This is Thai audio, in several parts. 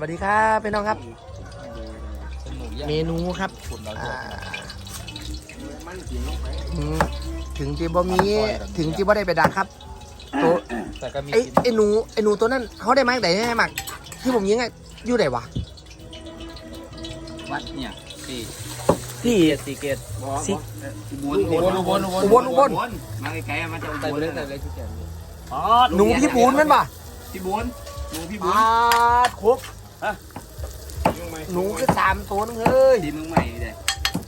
วัสดีครับพี่น้องครับ เมนูครับอ่าอืมถึงจีบ่มีถึงจีบ่ได้ไปดักครับตัวแต่ก็มีไอ้ไอ้หนูไอ้หนูตัวนั้นเขาได้มาตั้งแต่ไหนหมักที่ผมยิงไงอยู่ไหนวะวัดเนี่ยสี่ที่สี่เกตสิอุบลอุบลอุบลอุบลอุบลมาไกลๆมันจะอุบลแต่เล็กที่แก่อ๋อหนูพี่ปูนแมันป่ะพี่บุญหนูพี่บุญอาดคุก หนูแค่สามตัวนึงเฮ้ยทีมึงใหม่เด็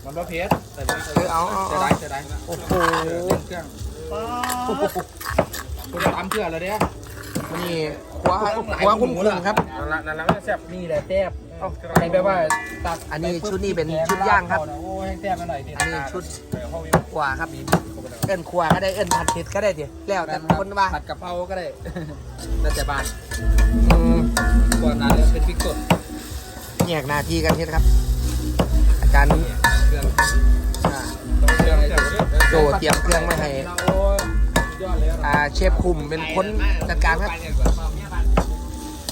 มันประเภทแต่ไม่เออเอาเอาจะเอาได้จะได้โอ้โหเครื่องคุณตามเพื่อนแล้วเนี่ยนี่ขวาขวาคุ้มๆครับนั่นละนั่นละไม่แซ่บนี่แหละแซ่บใครแปลว่าตัดอันนี้ชุดนี้เป็นชุดย่างครับโอ้ยแซ่บมาหน่อยอันนี้ชุดขวาครับเอิ้นขวาก็ได้เอิ้นผัดเผ็ดก็ได้เดี๋ยวแล้วแต่คนว่าผัดกะเพราก็ได้แต่แต่บ้าน อืมก่อนนั้นเป็นพริกสดแยกหน้าที่กันเฮ็ดครับ อาจารย์เครื่องอ่าต้องเครื่องโจเตรียมเครื่องมาให้โอ้ยยอดเลยอ่าเชฟคุมเป็นคนจัดการครับ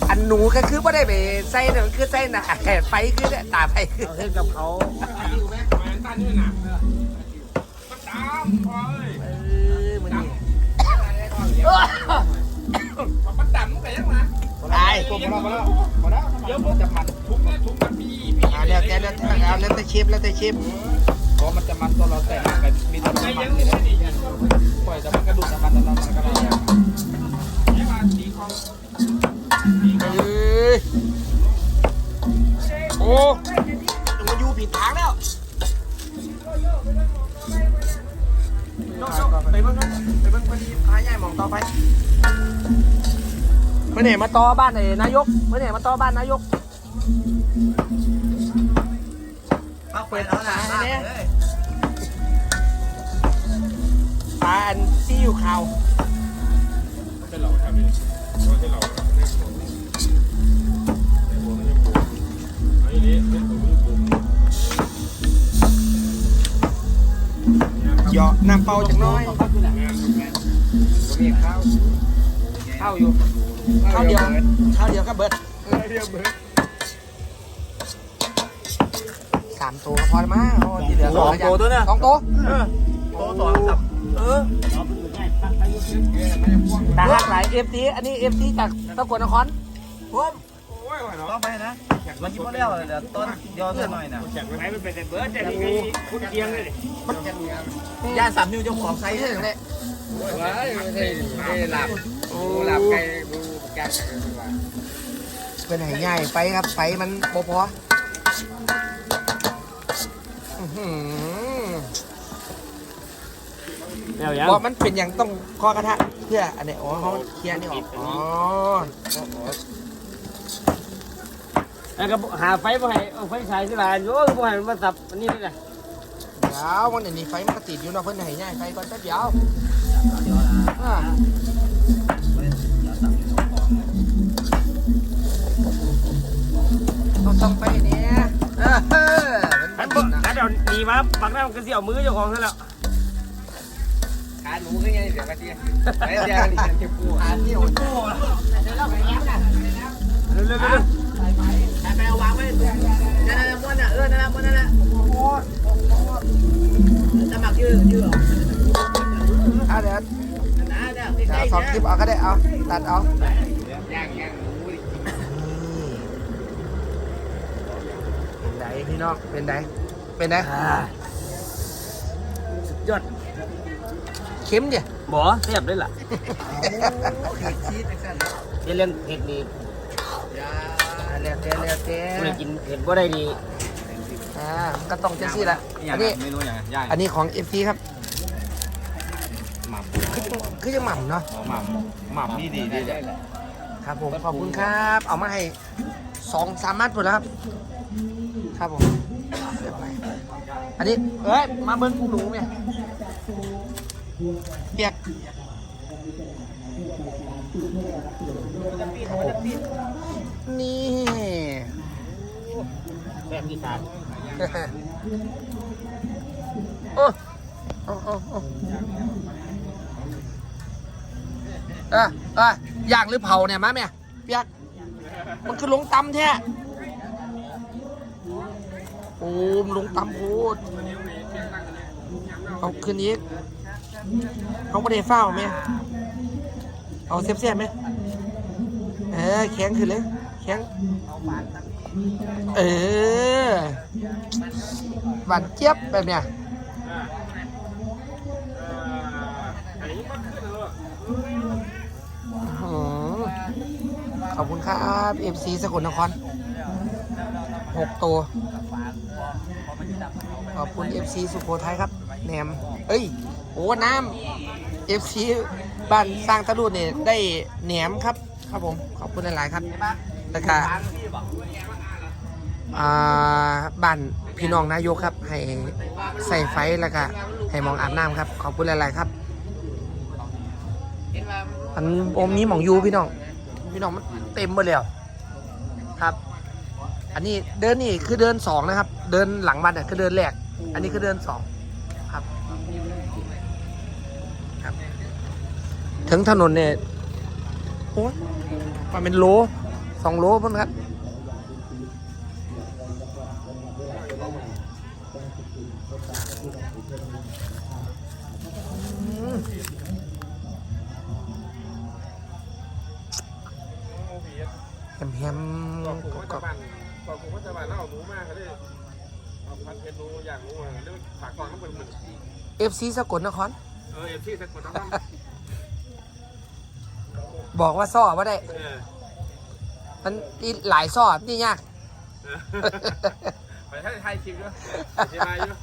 อันหนูก็คือว่าได้ไปใส่นั่นคือใส่หน้าแขนไฟคือเนี่ยตาไฟคือเอาเส้นกับเขาเออ ตายตัวมาแล้วมาแล้วเดี๋ยวมันจะมันทุกทุกมันมีมีเอาแล้วแต่แล้วแต่เอาแล้วแต่เชฟแล้วแต่เชฟเพราะมันจะมันตอนเราแต่งกันมีแต่น้ำมันเลยนะปล่อยแต่มันกระดูกน้ำมันน้ำมันก็ได้เอ้ยโอ้มาอยู่ผิดทางแล้วไปเบิ่งไปเบิ่งพอดีพาย่ายหมองต่อไป มื่อไหร่มาต่อบ้านไอ้นายกเมื่อไหร่มาต่อบ้านนายกเอาเป็นเอาหนาอันนี้ปลาอันที่อยู่เขาเหยาะน้ำเปล่าจักน้อยมีข้าว ข้าวอยู่ข้าวเดียวข้าวเดียวก็เบิดสามตัวก็พอแล้วมั้งเอาที่เหลือสองตัวตัวเนี่ยสองตัวโตสองสับเออตาหักหลายเอฟซีอันนี้เอฟซีจากตะกวนนครผม ต้องไปนะมันยิ้มแล้วเดี๋ยวต้นย่อหน่อยนะย่านสามนิ้วเจ้าของไซใส่ส์เรื่องนี้ว้ายไม่ใช่ไม่หลับโอ้หลับไก่บูแกงเป็นไหนใหญ่ไปครับไฟมันพอพออื้อหือแนวยังบอกมันเป็นอย่างต้องคอกระทะเพื่ออันนี้อ๋อเขาเคลียร์นี่ออกอ๋อ แล้วก็หาไฟมาให้เอาไฟฉายที่ร้านโอ้ยบ่ให้มันมาสับอันนี้นี่แหละเดี๋ยววันนี้ไฟมันก็ติดอยู่เนาะเพิ่นให้ใหญ่ไฟก่อนแป๊บเดียวอ่าต้องต้องไปเนี่ยเออมันถ้าติดนะเดี๋ยวหนีมาบักหน้ามันก็เสียวมือเจ้าของซะแล้วขาหนูก็ยังเสียกระเทียมไอ้เดียวนี่จะปูขาที่โอ้โหเร็วๆเร็ว ไปเอาวางไว้นั่นนั่นม้วนอะเออนั่นม้วนนั่นแหละสมัครยืดยืดอะเดี๋ยวนะเนี่ยเดี๋ยวสองคลิปเอาก็ได้เอาตัดเอาย่างย่างหมูดิเป็นไดพี่น้องเป็นไดเป็นไดๆอ่าสุดยอดเข็มเดียบ่เสียบเลยล่ะชีสไอ้สันเรียนเผ็ดนี่ ยาเรียกเรียกเรียกเรียไม่กกินเผ็ดบ่ได้ดีอ่าก็ต้องเจสซี่ละอันนี้ ไม่รู้อย่างย่างอันนี้ของเอฟซีครับหม่คือจังคือจะหม่ำเนาะำหม่ำหม่ำนี่ดีดีเลยครับผมขอบคุณครับ เอามาให้สองสามมัดหมดแล้วครับ ครับผมเรียบร้อยอันนี้เอ้ยมาเบิ้งกูหนูเนี่ยเปียก นี่แบบอีสานโอ้โอ้โอ้โอ้เออออย่างหรือเผาเนี่ยมาแม่เปียกมันคือลงตำแท้โอ้มลงตำโคตรเอาขึ้นอีกเขาไม่ได้เฝ้าไหมเอาเสียบเสียบๆไหมเออแข็งขึ้นเลย แข็งเออหวานเจี๊ยบแบบเนี้ยขอบคุณครับ FC สกลนครหกตัว ขอบคุณ FC สุโขทัยครับแหนม เอ้ย โอ้ น้ำ FC บ้านสร้างตะลุดเนี่ยได้แหนมครับ ครับผม ขอบคุณหลายๆครับแล้วก็อ่าบ้านพี่น้องนายกครับ ให้ใส่ไฟแล้วก็ให้มองอาบน้ำครับ ขอบคุณหลายๆครับอันอมนี้หมองยูพี่น้อง พี่น้องมันเต็มหมดแล้วครับ อันนี้เดินนี่คือเดินสองนะครับ เดินหลังมันอะคือเดินแรก อันนี้คือเดินสองครับ ครับ ถึงถนนเนี่ย โอ้ยมันเป็นโลสองโลพุ่นครับอืมแฮมแฮมก็ผมก็กรจะอบบ้านก็ผมก็จะบ้านแล้วเอาหนูมากก็ได้เอาพันเพชรหนูอย่างหนูมาเรื่องฝากกองข้างบนมันเอฟซีสกลนครเออเอฟที่สักคนต้องท บอกว่าซ่อว่าได้ำเออมันนี่หลายซ่อนี่ยาก ไปให้ไทยคลิปด้วยอธิบายอยู่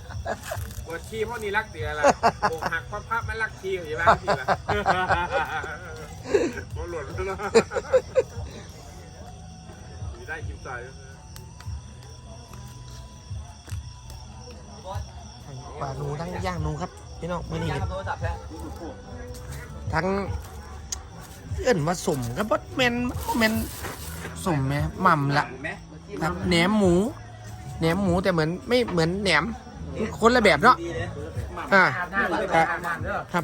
ปวดขี้เพราะนี่รักเดียละอกหักเพราะภาพไม่รักขี้อธิบายทีละโมหล่นแล้วเนาะมีได้คลิปใส่กว่าหนูทั้งย่างหนูครับพี่น้องมื่อนี้ย่างกับโทรศัพท์แท้ทั้ง เอื่นว่าสุ่มก็บดเมนเมนสุ่มไหมหม่ำละไหมครับแหนมหมูแหนมหมูแต่เหมือนไม่เหมือนแหนมคนละแบบเนาะอ่าครับครับ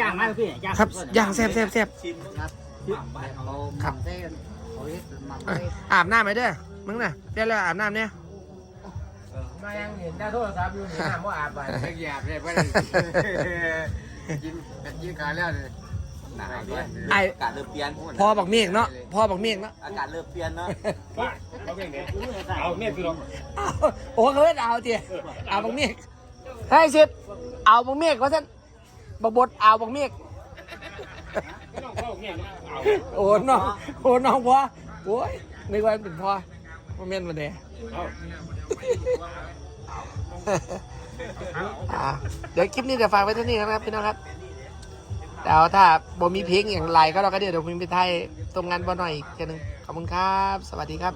ย่างมากพี่ย่างครับย่างแซ่บแซ่บแซ่บชิมครับครับอะอาบน้ำไหมเด้อมึงน่ะเดี๋ยวเราอาบน้ำเนี่ยมายังเห็นได้โทรศัพท์อยู่นี่น้ำว่าอาบไปหยาบเลยไม่ได้กินกันกินขาแล้วเลย หนาวด้วยไออากาศเริ่มเปลี่ยนพอบักเมฆเนาะพอบักเมฆเนาะอากาศเริ่มเปลี่ยนเนาะเอาเพลงนี้เอาเมียคือลองอ้าวโอ้เขาเล่นเอาเจียเอาบักเมฆให้สิเอาบักเมฆว่าท่านบักบดเอาบักเมฆไม่ต้องเข้าเมียเอาโอ้น้องโอ้น้องพ่อโอ้ยนึกว่าเป็นพ่อมาเม่นมาเด้เอาอ่าเดี๋ยวคลิปนี้เดี๋ยวฝากไว้เท่านี้นะครับพี่น้องครับ เดี๋ยวถ้าบ่มีเพลงอย่างไรก็เราก็เดี๋ยวเดี๋ยวพิมพ์ไปไทยตรงงานบ่หน่อยอีกทีหนึงขอบคุณครับ สวัสดีครับ